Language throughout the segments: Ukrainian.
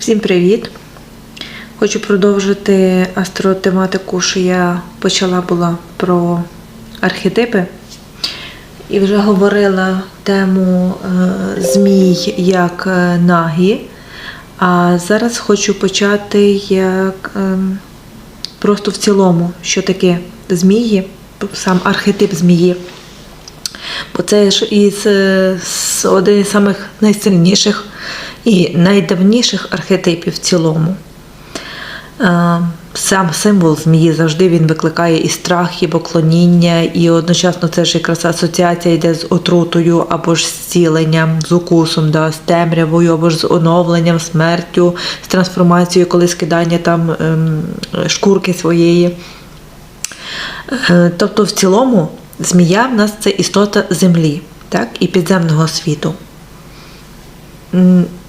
Всім привіт! Хочу продовжити астротематику, що я почала була про архетипи. І вже говорила тему е, змій як е, нагі. А зараз хочу почати як е, просто в цілому, що таке змії, сам архетип змії. Бо це ж із е, з один із самих найсильніших і найдавніших архетипів в цілому. Е, Сам символ змії завжди він викликає і страх, і поклоніння, і одночасно це ж якраз асоціація йде з отрутою або ж з зціленням, з укусом, да, з темрявою, або ж з оновленням, смертю, з трансформацією, коли скидання там ем, шкурки своєї. Е, Тобто, в цілому, змія в нас це істота землі, так, і підземного світу.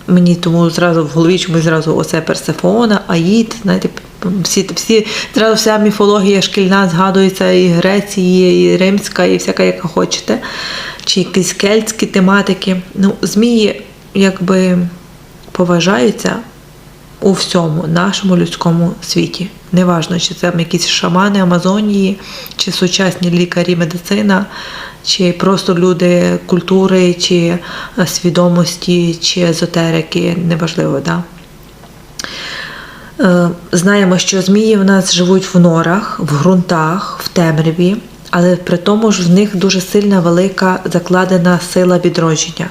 Мені тому зразу в голові чомусь зразу оце Персефона, Аїд, знаєте, всі, всі, зразу вся міфологія шкільна згадується і Греції, і Римська, і всяка, яка хочете, чи якісь кельтські тематики. Ну, змії якби поважаються у всьому нашому людському світі. Неважно, чи це якісь шамани Амазонії, чи сучасні лікарі, медицина, чи просто люди культури, чи е, свідомості, чи езотерики, неважливо, да? Е, Знаємо, що змії в нас живуть в норах, в ґрунтах, в темряві, але при тому ж в них дуже сильна велика закладена сила відродження.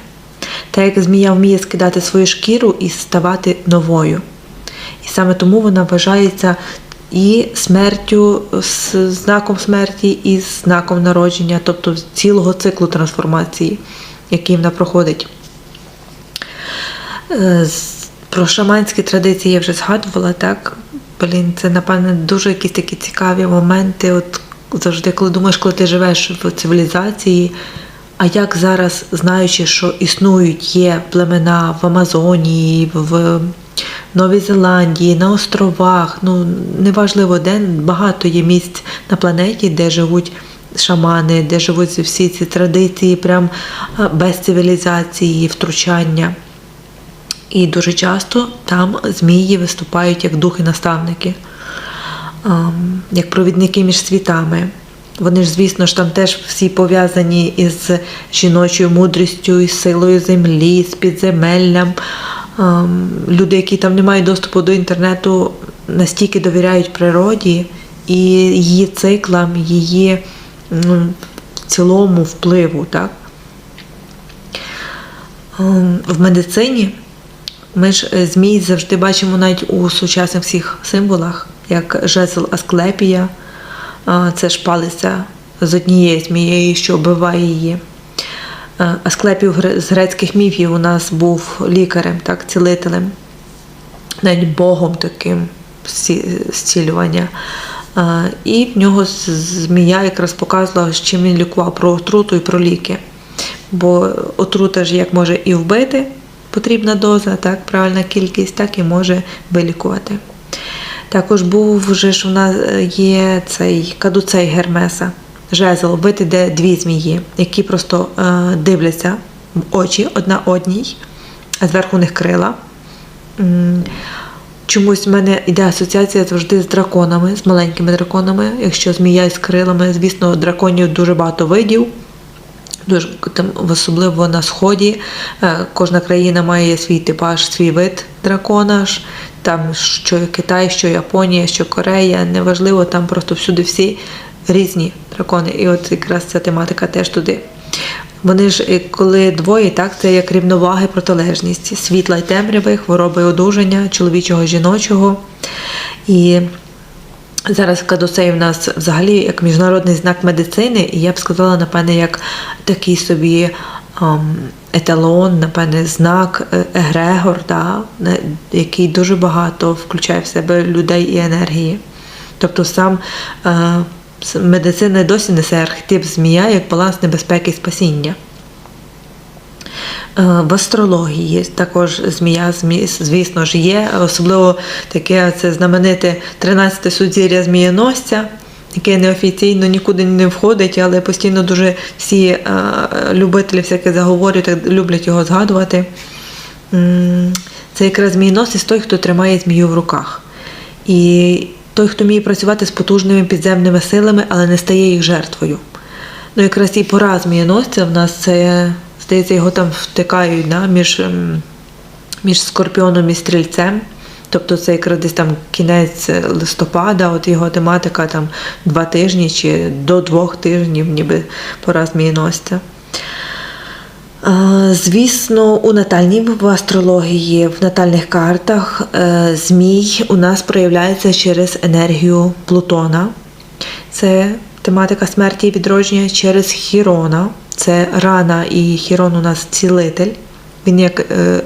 Та як змія вміє скидати свою шкіру і ставати новою. І саме тому вона вважається і смертю, з знаком смерті, і з знаком народження, тобто цілого циклу трансформації, який вона проходить. Е, Про шаманські традиції я вже згадувала, так? Блін, це, напевне, дуже якісь такі цікаві моменти. От завжди, коли думаєш, коли ти живеш в цивілізації, а як зараз, знаючи, що існують є племена в Амазонії, в Новій Зеландії, на островах, ну неважливо де, багато є місць на планеті, де живуть шамани, де живуть всі ці традиції, прям без цивілізації, втручання. І дуже часто там змії виступають як духи-наставники, як провідники між світами. Вони ж, звісно ж, там теж всі пов'язані із жіночою мудрістю, із силою землі, з підземеллям. Ем, Люди, які там не мають доступу до інтернету, настільки довіряють природі і її циклам, її в цілому впливу. Так? Ем, В медицині ми ж е, змій завжди бачимо навіть у сучасних всіх символах, як жезл Асклепія, це ж палиця з однією змією, що вбиває її. Асклепій з грецьких міфів у нас був лікарем, так, цілителем, навіть богом таким зці- зцілювання. І в нього змія якраз показувала, з чим він лікував про отруту і про ліки. Бо отрута ж як може і вбити, потрібна доза, так, правильна кількість, так і може вилікувати. Також був вже ж у нас е, є цей кадуцей Гермеса, жезл, вбити, де дві змії, які просто е, дивляться в очі одна одній, а зверху у них крила. Чомусь в мене йде асоціація завжди з драконами, з маленькими драконами. Якщо змія з крилами, звісно, драконів дуже багато видів. Дуже там, особливо на сході. Е, Кожна країна має свій типаж, свій вид дракона. Там що Китай, що Японія, що Корея, неважливо, там просто всюди всі різні дракони. І от якраз ця тематика теж туди. Вони ж, е, коли двоє, так, це як рівноваги, протилежність, світла й темряви, хвороби і одужання, чоловічого, жіночого. І Зараз кадусей в нас взагалі як міжнародний знак медицини, і я б сказала, напевне, як такий собі ем, еталон, напевне, знак, е, егрегор, да, який дуже багато включає в себе людей і енергії. Тобто сам медицина досі несе архетип змія як баланс небезпеки і спасіння. Е, В астрології також змія, звісно ж, є. Особливо таке це знамените 13 судзір'я змієносця, яке неофіційно нікуди не входить, але постійно дуже всі е, любителі всяке заговорюють, люблять його згадувати. Це якраз змієносець той, хто тримає змію в руках. І той, хто вміє працювати з потужними підземними силами, але не стає їх жертвою. Ну, якраз і пора змієносця в нас це, здається, його там втикають да, між, ем, між скорпіоном і стрільцем. Тобто це якраз десь там кінець листопада, от його тематика там два тижні чи до двох тижнів, ніби пора змієносця. Звісно, у натальній в астрології, в натальних картах е, змій у нас проявляється через енергію Плутона. Це тематика смерті і відродження через Хірона. Це рана і Хірон у нас цілитель. Він як е,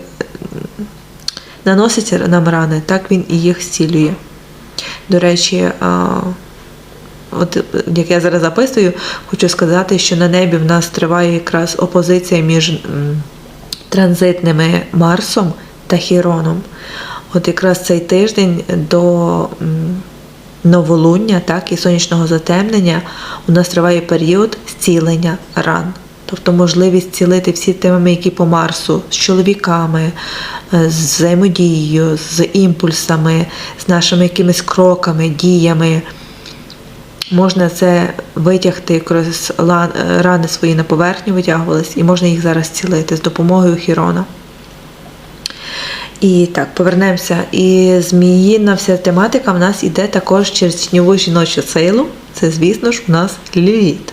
наносить нам рани, так він і їх зцілює. До речі, от як я зараз записую, хочу сказати, що на небі в нас триває якраз опозиція між транзитними Марсом та Хіроном. От якраз цей тиждень до новолуння, так, і сонячного затемнення у нас триває період зцілення ран. Тобто можливість цілити всі теми, які по Марсу, з чоловіками, е, з взаємодією, з імпульсами, з нашими якимись кроками, діями. Можна це витягти, якраз е, рани свої на поверхню витягувались, і можна їх зараз цілити з допомогою Хірона. І так, повернемося. І зміїна вся тематика в нас іде також через тіньову жіночу силу. Це, звісно ж, у нас ліліт.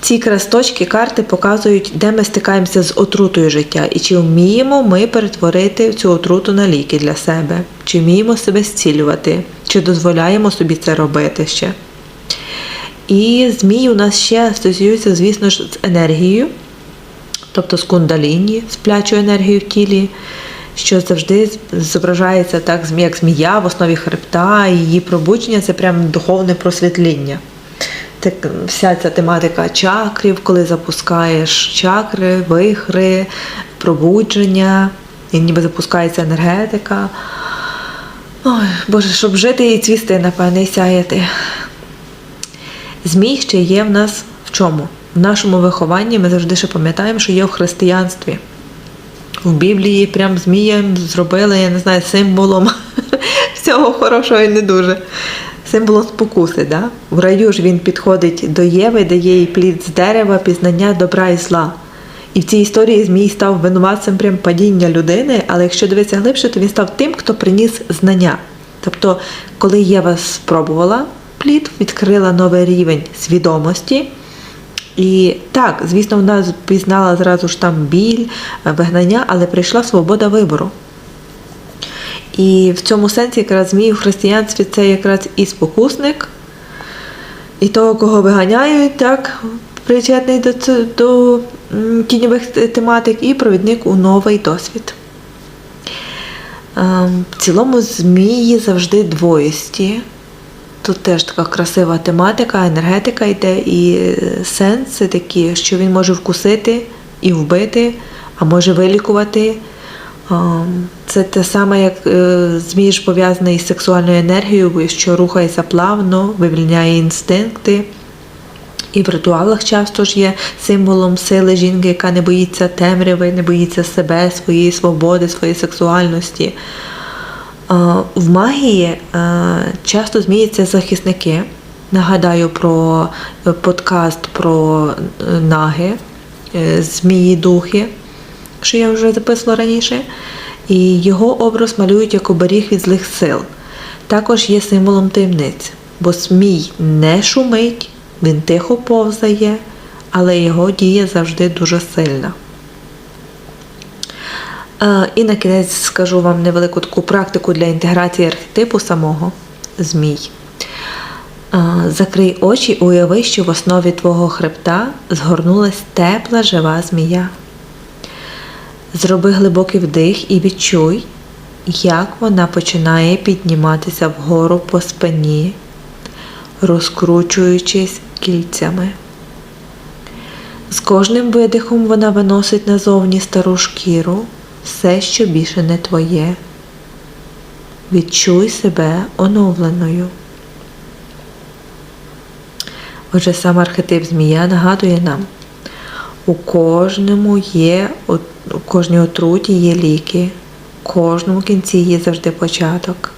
Ці якраз точки карти показують, де ми стикаємося з отрутою життя, і чи вміємо ми перетворити цю отруту на ліки для себе, чи вміємо себе зцілювати, чи дозволяємо собі це робити ще. І змії у нас ще асоціюються, звісно ж, з енергією, тобто з кундаліні, сплячою енергією в тілі, що завжди зображається так, як змія в основі хребта, її пробудження це прям духовне просвітління. Це вся ця тематика чакрів, коли запускаєш чакри, вихри, пробудження, і ніби запускається енергетика. Ой, Боже, щоб жити і цвісти, напевне, і сяяти. Змій ще є в нас в чому? В нашому вихованні ми завжди ще пам'ятаємо, що є в християнстві. В Біблії прям змієм зробили, я не знаю, символом всього хорошого і не дуже. Символом спокуси. Да? В раю ж він підходить до Єви, дає їй плід з дерева, пізнання добра і зла. І в цій історії Змій став винуватцем прям падіння людини, але якщо дивитися глибше, то він став тим, хто приніс знання. Тобто, коли Єва спробувала плід, відкрила новий рівень свідомості. І так, звісно, вона пізнала зразу ж там біль, вигнання, але прийшла свобода вибору. І в цьому сенсі якраз змій у християнстві це якраз і спокусник, і того, кого виганяють, так, причетний до, до тіньових тематик, і провідник у новий досвід. Ем, В цілому змії завжди двоїсті. Тут теж така красива тематика, енергетика йде, і е, сенси такі, що він може вкусити і вбити, а може вилікувати. Це те саме, як е, змій ж пов'язаний з сексуальною енергією, що рухається плавно, вивільняє інстинкти. І в ритуалах часто ж є символом сили жінки, яка не боїться темряви, не боїться себе, своєї свободи, своєї сексуальності. В магії е, часто зміються захисники. Нагадаю про е, подкаст про е, наги, змії духи, що я вже записувала раніше. І його образ малюють як оберіг від злих сил. Також є символом таємниць, бо змій не шумить, він тихо повзає, але його дія завжди дуже сильна. І на кінець скажу вам невелику таку практику для інтеграції архетипу самого змій. Закрий очі, уяви, що в основі твого хребта згорнулась тепла жива змія. Зроби глибокий вдих і відчуй, як вона починає підніматися вгору по спині, розкручуючись кільцями. З кожним видихом вона виносить назовні стару шкіру, все, що більше не твоє. Відчуй себе оновленою. Отже, сам архетип змія нагадує нам, у кожному є, у кожній отруті є ліки, у кожному кінці є завжди початок.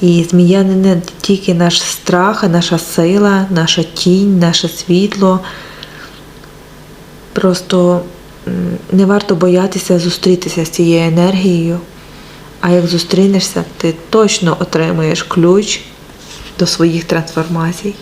І змія не- тільки наш страх, а наша сила, наша тінь, наше світло. Просто не варто боятися зустрітися з цією енергією. А як зустрінешся, ти точно отримаєш ключ до своїх трансформацій.